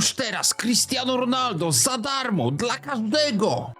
Już teraz Cristiano Ronaldo za darmo dla każdego.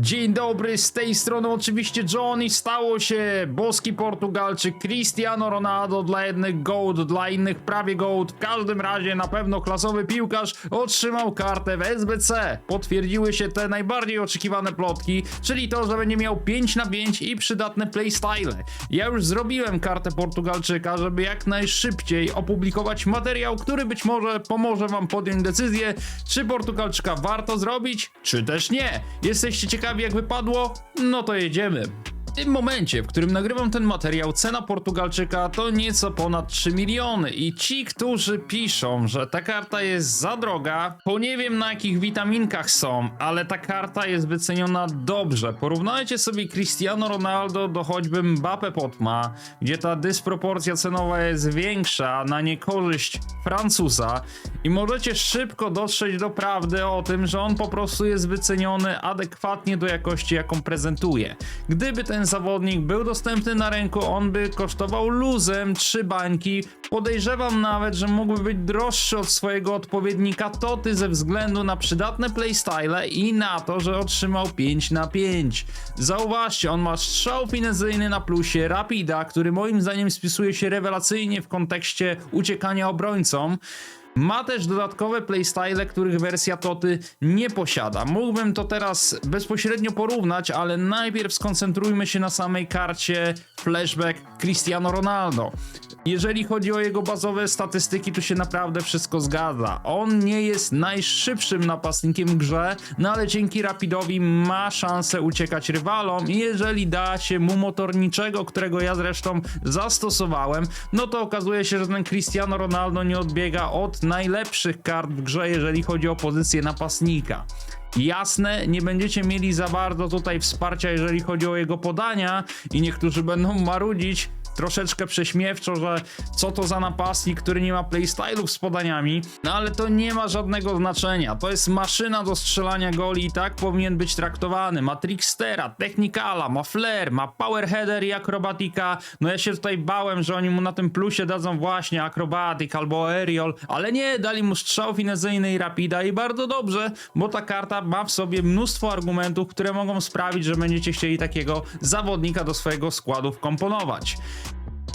Dzień dobry, z tej strony oczywiście John i stało się boski Portugalczyk Cristiano Ronaldo dla jednych gold, dla innych prawie gold. W każdym razie na pewno klasowy piłkarz otrzymał kartę w SBC. Potwierdziły się te najbardziej oczekiwane plotki, czyli to, że będzie miał 5 na 5 i przydatne playstyle. Ja już zrobiłem kartę Portugalczyka, żeby jak najszybciej opublikować materiał, który być może pomoże wam podjąć decyzję, czy Portugalczyka warto zrobić, czy też nie. Jesteście ciekawi jak wypadło? No to jedziemy. Tym momencie, w którym nagrywam ten materiał, cena Portugalczyka to nieco ponad 3 miliony i ci, którzy piszą, że ta karta jest za droga, bo nie wiem na jakich witaminkach są, ale ta karta jest wyceniona dobrze. Porównajcie sobie Cristiano Ronaldo do choćby Mbappe Potma, gdzie ta dysproporcja cenowa jest większa na niekorzyść Francuza i możecie szybko dotrzeć do prawdy o tym, że on po prostu jest wyceniony adekwatnie do jakości, jaką prezentuje. Gdyby ten zawodnik był dostępny na rynku, on by kosztował luzem 3 bańki. Podejrzewam nawet, że mógłby być droższy od swojego odpowiednika Toty ze względu na przydatne playstyle i na to, że otrzymał 5 na 5. Zauważcie, on ma strzał finezyjny na plusie, Rapida, który moim zdaniem spisuje się rewelacyjnie w kontekście uciekania obrońcom. Ma też dodatkowe playstyle, których wersja Toty nie posiada. Mógłbym to teraz bezpośrednio porównać, ale najpierw skoncentrujmy się na samej karcie flashback Cristiano Ronaldo. Jeżeli chodzi o jego bazowe statystyki, tu się naprawdę wszystko zgadza. On nie jest najszybszym napastnikiem w grze, no ale dzięki Rapidowi ma szansę uciekać rywalom i jeżeli da się mu motorniczego, którego ja zresztą zastosowałem, no to okazuje się, że ten Cristiano Ronaldo nie odbiega od najlepszych kart w grze, jeżeli chodzi o pozycję napastnika. Jasne, nie będziecie mieli za bardzo tutaj wsparcia, jeżeli chodzi o jego podania, i niektórzy będą marudzić troszeczkę prześmiewczo, że co to za napastnik, który nie ma playstylów z podaniami, no ale to nie ma żadnego znaczenia. To jest maszyna do strzelania goli i tak powinien być traktowany. Ma trickstera, technikala, ma flair, ma power header i akrobatika. No ja się tutaj bałem, że oni mu na tym plusie dadzą właśnie akrobatik albo aerial, ale nie, dali mu strzał finezyjny i rapida i bardzo dobrze, bo ta karta ma w sobie mnóstwo argumentów, które mogą sprawić, że będziecie chcieli takiego zawodnika do swojego składu wkomponować.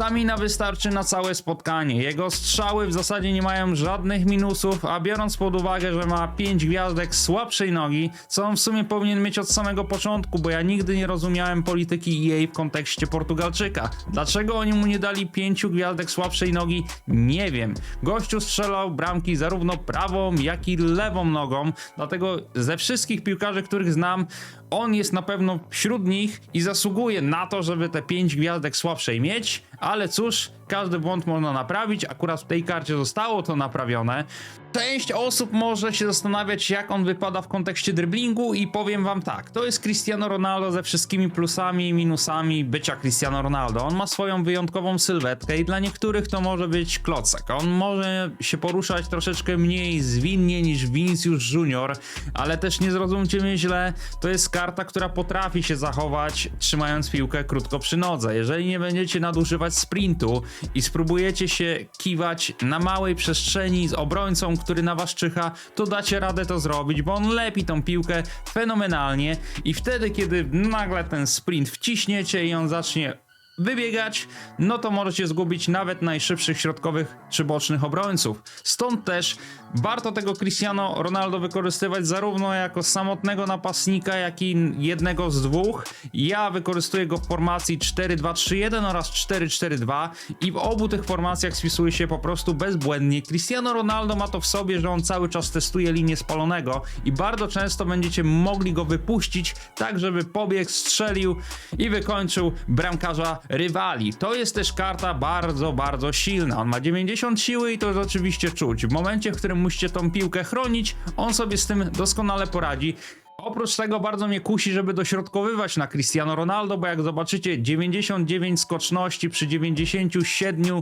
Stamina wystarczy na całe spotkanie. Jego strzały w zasadzie nie mają żadnych minusów, a biorąc pod uwagę, że ma 5 gwiazdek słabszej nogi, co on w sumie powinien mieć od samego początku, bo ja nigdy nie rozumiałem polityki EA w kontekście Portugalczyka. Dlaczego oni mu nie dali 5 gwiazdek słabszej nogi? Nie wiem. Gościu strzelał bramki zarówno prawą, jak i lewą nogą, dlatego ze wszystkich piłkarzy, których znam, on jest na pewno wśród nich i zasługuje na to, żeby te 5 gwiazdek słabszej mieć, ale cóż, każdy błąd można naprawić, akurat w tej karcie zostało to naprawione. Część osób może się zastanawiać, jak on wypada w kontekście driblingu i powiem wam tak, to jest Cristiano Ronaldo ze wszystkimi plusami i minusami bycia Cristiano Ronaldo. On ma swoją wyjątkową sylwetkę i dla niektórych to może być klocek. On może się poruszać troszeczkę mniej zwinnie niż Vinicius Junior, ale też nie zrozumcie mnie źle, to jest karta, która potrafi się zachować trzymając piłkę krótko przy nodze. Jeżeli nie będziecie nadużywać sprintu i spróbujecie się kiwać na małej przestrzeni z obrońcą, który na was czyha, to dacie radę to zrobić, bo on lepi tą piłkę fenomenalnie i wtedy, kiedy nagle ten sprint wciśniecie i on zacznie wybiegać, no to możecie zgubić nawet najszybszych środkowych czy bocznych obrońców. Stąd też warto tego Cristiano Ronaldo wykorzystywać zarówno jako samotnego napastnika, jak i jednego z dwóch. Ja wykorzystuję go w formacji 4-2-3-1 oraz 4-4-2 i w obu tych formacjach spisuje się po prostu bezbłędnie. Cristiano Ronaldo ma to w sobie, że on cały czas testuje linię spalonego i bardzo często będziecie mogli go wypuścić tak, żeby pobiegł, strzelił i wykończył bramkarza rywali. To jest też karta bardzo, bardzo silna. On ma 90 siły i to jest oczywiście czuć. W momencie, w którym musicie tą piłkę chronić, on sobie z tym doskonale poradzi. Oprócz tego bardzo mnie kusi, żeby dośrodkowywać na Cristiano Ronaldo, bo jak zobaczycie 99 skoczności przy 97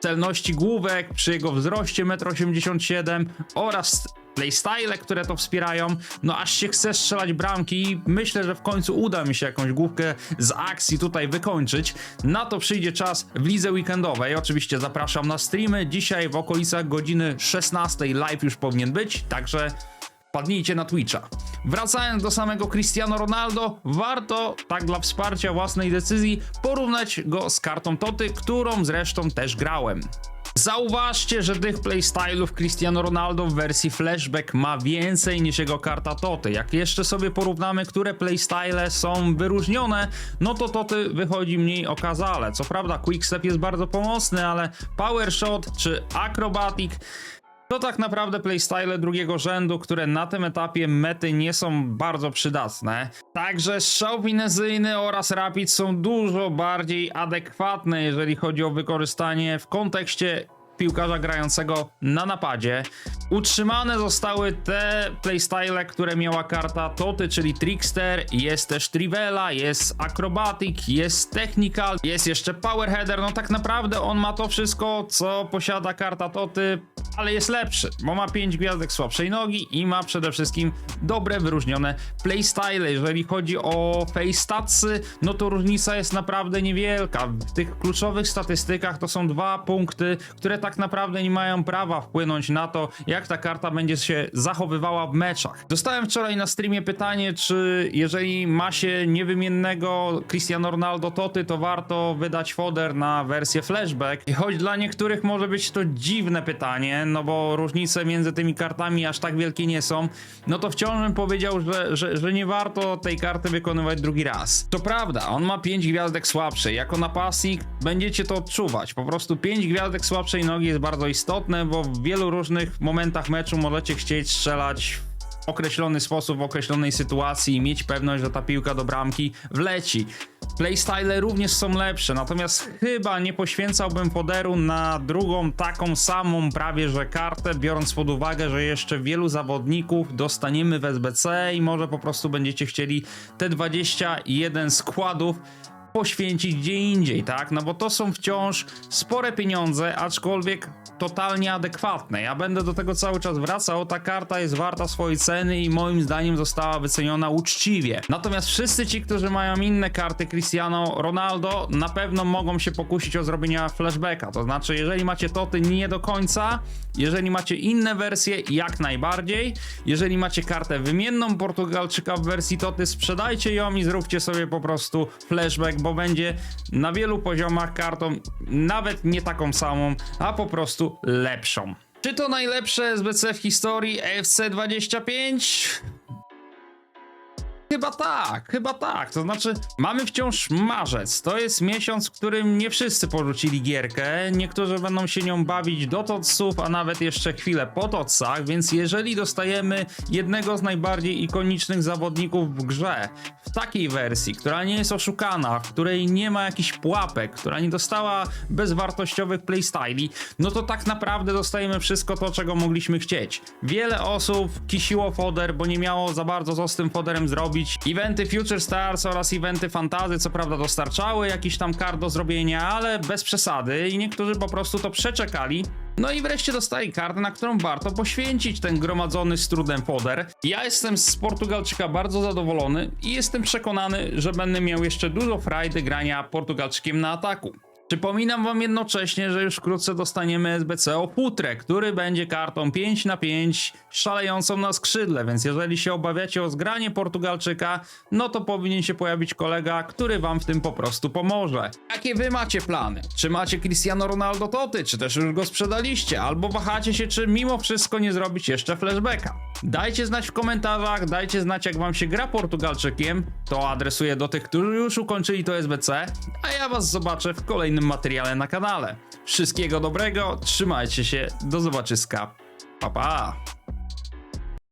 celności główek, przy jego wzroście 1,87 m oraz playstyle, które to wspierają, no aż się chce strzelać bramki i myślę, że w końcu uda mi się jakąś główkę z akcji tutaj wykończyć. Na to przyjdzie czas w lidze weekendowej. Oczywiście zapraszam na streamy. Dzisiaj w okolicach godziny 16 live już powinien być, także Padnijcie na Twitcha. Wracając do samego Cristiano Ronaldo, warto, tak dla wsparcia własnej decyzji, porównać go z kartą Toty, którą zresztą też grałem. Zauważcie, że tych playstylów Cristiano Ronaldo w wersji flashback ma więcej niż jego karta Toty. Jak jeszcze sobie porównamy, które playstyle są wyróżnione, no to Toty wychodzi mniej okazale. Co prawda Quickstep jest bardzo pomocny, ale Power Shot czy Acrobatic to tak naprawdę playstyle drugiego rzędu, które na tym etapie mety nie są bardzo przydatne. Także strzał finezyjny oraz rapid są dużo bardziej adekwatne, jeżeli chodzi o wykorzystanie w kontekście piłkarza grającego na napadzie. Utrzymane zostały te playstyle, które miała karta Toty, czyli Trickster, jest też Trivela, jest Acrobatic, jest Technical, jest jeszcze Power Header, no tak naprawdę on ma to wszystko, co posiada karta Toty, ale jest lepszy, bo ma 5 gwiazdek słabszej nogi i ma przede wszystkim dobre, wyróżnione playstyle. Jeżeli chodzi o face statsy, no to różnica jest naprawdę niewielka. W tych kluczowych statystykach to są dwa punkty, które tak naprawdę nie mają prawa wpłynąć na to, jak ta karta będzie się zachowywała w meczach. Dostałem wczoraj na streamie pytanie, czy jeżeli ma się niewymiennego Cristiano Ronaldo Toty, to warto wydać foder na wersję flashback. I choć dla niektórych może być to dziwne pytanie, no bo różnice między tymi kartami aż tak wielkie nie są, no to wciąż bym powiedział, że, że, że nie warto tej karty wykonywać drugi raz. To prawda, on ma 5 gwiazdek słabszej. Jako napastnik będziecie to odczuwać. Po prostu 5 gwiazdek słabszej nogi jest bardzo istotne, bo w wielu różnych momentach meczu możecie chcieć strzelać określony sposób, w określonej sytuacji i mieć pewność, że ta piłka do bramki wleci. Playstyle również są lepsze, natomiast chyba nie poświęcałbym poderu na drugą taką samą prawie że kartę, biorąc pod uwagę, że jeszcze wielu zawodników dostaniemy w SBC i może po prostu będziecie chcieli te 21 składów poświęcić gdzie indziej, tak? No bo to są wciąż spore pieniądze, aczkolwiek totalnie adekwatne. Ja będę do tego cały czas wracał. Ta karta jest warta swojej ceny i moim zdaniem została wyceniona uczciwie. Natomiast wszyscy ci, którzy mają inne karty Cristiano Ronaldo, na pewno mogą się pokusić o zrobienie flashbacka. To znaczy, jeżeli macie toty nie do końca, jeżeli macie inne wersje, jak najbardziej. Jeżeli macie kartę wymienną Portugalczyka w wersji toty, sprzedajcie ją i zróbcie sobie po prostu flashback, bo będzie na wielu poziomach kartą nawet nie taką samą, a po prostu lepszą. Czy to najlepsze SBC w historii FC 25? Chyba tak, chyba tak. To znaczy, mamy wciąż marzec. To jest miesiąc, w którym nie wszyscy porzucili gierkę. Niektórzy będą się nią bawić do totsów, a nawet jeszcze chwilę po totsach, więc jeżeli dostajemy jednego z najbardziej ikonicznych zawodników w grze, w takiej wersji, która nie jest oszukana, w której nie ma jakichś pułapek, która nie dostała bezwartościowych playstyli, no to tak naprawdę dostajemy wszystko to, czego mogliśmy chcieć. Wiele osób kisiło foder, bo nie miało za bardzo co z tym foderem zrobić. Eventy Future Stars oraz eventy Fantazy co prawda dostarczały jakiś tam kart do zrobienia, ale bez przesady i niektórzy po prostu to przeczekali. No i wreszcie dostali kartę, na którą warto poświęcić ten gromadzony z trudem foder. Ja jestem z Portugalczyka bardzo zadowolony i jestem przekonany, że będę miał jeszcze dużo frajdy grania Portugalczykiem na ataku. Przypominam wam jednocześnie, że już wkrótce dostaniemy SBC o futrę, który będzie kartą 5 na 5 szalejącą na skrzydle, więc jeżeli się obawiacie o zgranie Portugalczyka, no to powinien się pojawić kolega, który wam w tym po prostu pomoże. Jakie wy macie plany? Czy macie Cristiano Ronaldo Toty, czy też już go sprzedaliście, albo wahacie się, czy mimo wszystko nie zrobić jeszcze flashbacka? Dajcie znać w komentarzach, dajcie znać jak wam się gra Portugalczykiem, to adresuję do tych, którzy już ukończyli to SBC, a ja was zobaczę w kolejnym materiale na kanale. Wszystkiego dobrego, trzymajcie się, do zobaczyska, pa pa!